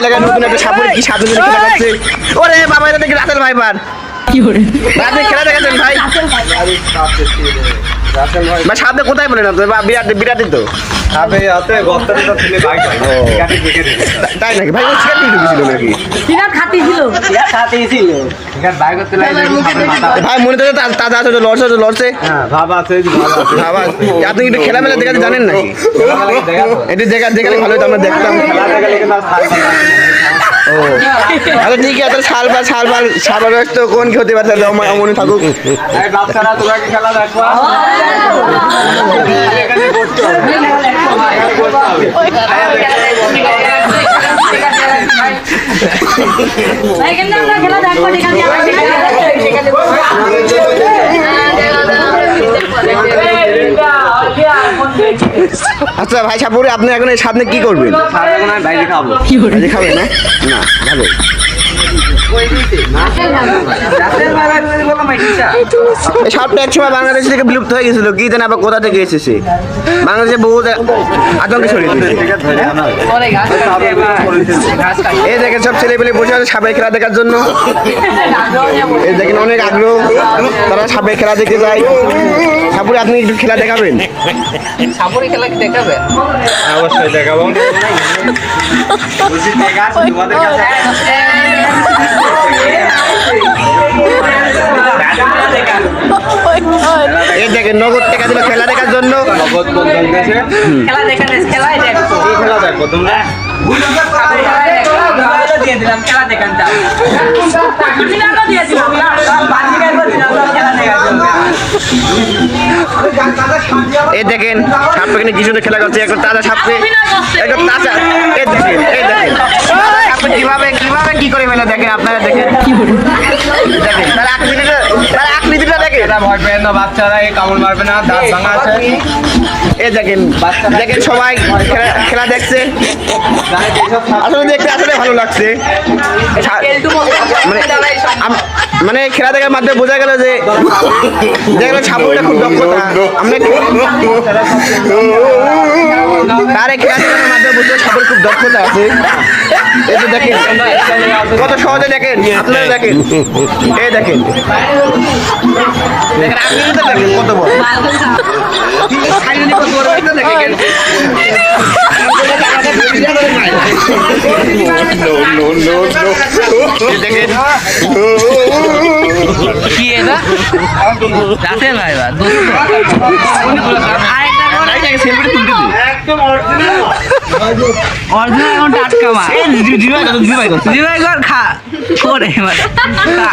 এলাকায় নতুন একটা সাপুরে কি সাপ নিয়ে খেলা করছে। ওরে বাবা এটা দেখি রাসেল ভাইপার। রাতে খেলা দেখাচ্ছেন ভাই। ভাই। সাপটা কোথায় বলেন আপনি বিরাট বিরাটই তো। সাপে তো ছেলে বাইক কাটি বেঁকে রেখেছে তাই নাকি? ভাই ও ছিয়ার দিকে নাকি? সিগারেট খাতি ছিল। এখানে বাইক করতে লাগে সাপের মাথা ভাই মনে তো তাজা আছে লড়ছে লড়ছে। আছে ভাব আপনি একটু খেলা মেলা দেখাতে জানেন নাকি? তো একটু দেখা দেখালে ভালো হতো আমরা দেখতাম। খেলা না ও আচ্ছা ঠিক আছে তাহলে সাল বা সাল বা সাল তো কোন কি হতে পারে আমার মনে থাকুক। বাচ্চারা তোরা কি খেলা দেখবা এখানে আমরা খেলা দেখব এখানে আচ্ছা ভাই সাপুরে আপনি এখন এই সামনে কি করবেন? সাপ এখন আমি বাইরে খাব। আজকে খাবেন না? না ভালো সাপটা এক সময় বাংলাদেশ থেকে বিলুপ্ত হয়ে গেছিল কি জানি আবার কোথা থেকে এসেছে? বাংলাদেশে বহুত আতঙ্কে ছড়িয়ে এই দেখেন সব ছেলে পেলে বসে আছে সাপের খেলা দেখার জন্য। এই দেখেন অনেক আগ্রহ তারা সাপের খেলা দেখতে যায়। সাপুরে আপনি একটু খেলা দেখাবেন সাপুরি খেলা কি দেখাবে অবশ্যই দেখাবো এই দেখেন নগদ টাকা দিল খেলা দেখার জন্য নগদ খেলা দেখালে খেলাই দেখব খেলা দেখো তোমরা দিয়ে দিলাম খেলা দেখান দিলাম এই দেখেন সাপ এখানে কি খেলা করছে, একটা তাজা সাপকে একটা তাজা, এই দেখেন এই দেখেন। কীভাবে কীভাবে কি করে মেলা দেখেন আপনারা দেখেন। দেখেন। ভয় পেয়ে না বাচ্চারা এই কামড় মারবে না দাঁত ভাঙা আছে। এই দেখেন দেখেন সবাই খেলা- দেখছে। আসলে দেখতে আসলে ভালো লাগছে। মানে মানে খেলা দেখার মাধ্যমে বোঝা গেল যে দেখলাম সাপুরটা খুব দক্ষতা। আমরা তার খেলা দেখার মাধ্যমে সাপুর খুব দক্ষতা আছে। এই কত সহজে দেখেন আপনারা দেখেন। এই দেখেন। কত বড়। ভাই দিই অরিজিনাল এখন টাটকা মা এই জিবাই কত জিবাই কত জিবাই কর খা। করে মানে খা।